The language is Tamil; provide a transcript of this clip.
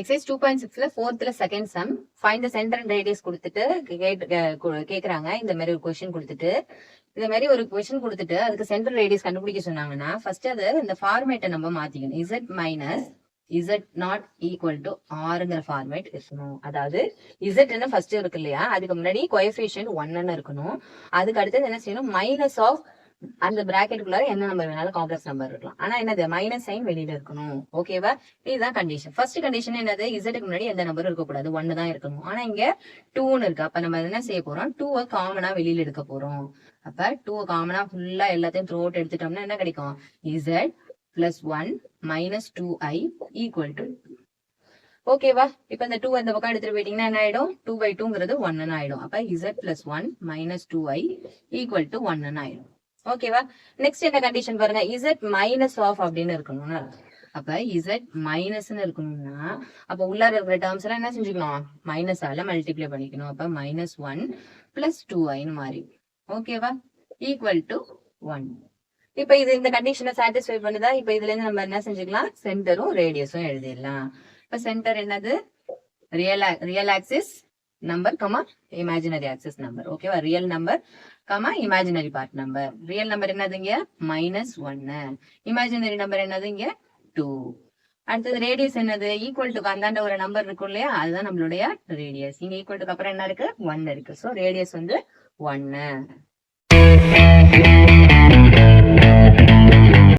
எக்ஸைஸ் டூ பாயிண்ட் சிக்ஸ்ல ஃபோர்த்ல second sum find the centre and radius கொடுத்துட்டு கேட்- கேக்குறாங்க. இந்த மாதிரி ஒரு கொஸ்டின் கொடுத்துட்டு இந்த மாதிரி ஒரு கொஸ்டின் கொடுத்துட்டு அதுக்கு சென்டர் ரேடியஸ் கண்டுபிடிக்க சொன்னாங்கன்னா ஃபர்ஸ்ட் அது இந்த ஃபார்மேட்டை நம்ம மாத்திக்கணும். Z minus Z not equal to ஆறுங்கிற format இருக்கணும். அதாவது இசட்னு ஃபர்ஸ்ட் இருக்கு இல்லையா? அதுக்கு முன்னாடி கோஎஃபிஷியன்ட் ஒன்னு இருக்கணும். அதுக்கு அடுத்தது என்ன செய்யணும்? மைனஸ் ஆஃப் அந்த பிராக்கெட்டுக்குள்ள என்ன நம்பர் வேணாலும் காம்ப்ளெக்ஸ் நம்பர் இருக்கலாம். ஆனா என்னது? மைனஸ் சைன் வெளியில இருக்கணும். ஓகேவா இதுதான் கண்டிஷன் ஃபர்ஸ்ட் கண்டிஷன் என்னது? இசட்டுக்கு முன்னாடி எந்த நம்பரும் இருக்கக்கூடாது? ஒன்னு தான் இருக்கணும். ஆனா இங்க டூன்னு இருக்கு. அப்ப நம்ம என்ன செய்ய போறோம்? டூவை காமனா வெளியில எடுக்க போறோம். அப்ப டூவை காமனா ஃபுல்லா எல்லாத்தையும் த்ரூ அவுட் எடுத்துட்டோம்னா என்ன கிடைக்கும்? Z plus one minus two I equal to ஓகேவா இப்ப இந்த டூ இந்த பக்கம் எடுத்துட்டு போயிட்டீங்கன்னா என்ன ஆயிடும்? டூ பை டூங்கிறது ஒன்னு ஆயிடும். அப்ப Z plus one minus two I equal to ஒன்னு ஆயிடும். ஓகேவா நெக்ஸ்ட் என்ன கண்டிஷன் பாருங்க. இசட் மைனஸ் ஆஃப் அப்படின்னு இருக்கணும்னா அப்ப இசட் மைனஸ்னு இருக்கணும்னா அப்ப உள்ளார இருக்கிற டேர்ம்ஸ் எல்லாம் என்ன செஞ்சுக்கணும்? மைனஸ் ஆல மல்டிப்ளை பண்ணிக்கணும். அப்ப மைனஸ் ஒன் பிளஸ் டூ ஐன்னு மாறி. ஓகேவா ஈக்குவல் டு ஒன் இப்ப இது இந்த கண்டிஷனை சாட்டிஸ்ஃபை பண்ணுதா? இப்ப இதுல இருந்து நம்ம என்ன செஞ்சுக்கலாம்? சென்டரும் ரேடியஸும் எழுதிடலாம். இப்ப சென்டர் என்னது? Real real axis number comma imaginary axis number ஓகேவா real number comma imaginary part number real number என்னதுங்க? மைனஸ் ஒன்னு இமேஜினரி நம்பர் என்னதுங்க? டூ அடுத்தது ரேடியஸ் என்னது? ஈக்குவல் டு அந்தாண்ட ஒரு நம்பர் இருக்கும் இல்லையா? அதுதான் நம்மளுடைய ரேடியஸ் இங்க ஈக்குவல் டுக்கு அப்புறம் என்ன இருக்கு? ஒன் இருக்கு. ஸோ ரேடியஸ் வந்து ஒன்னு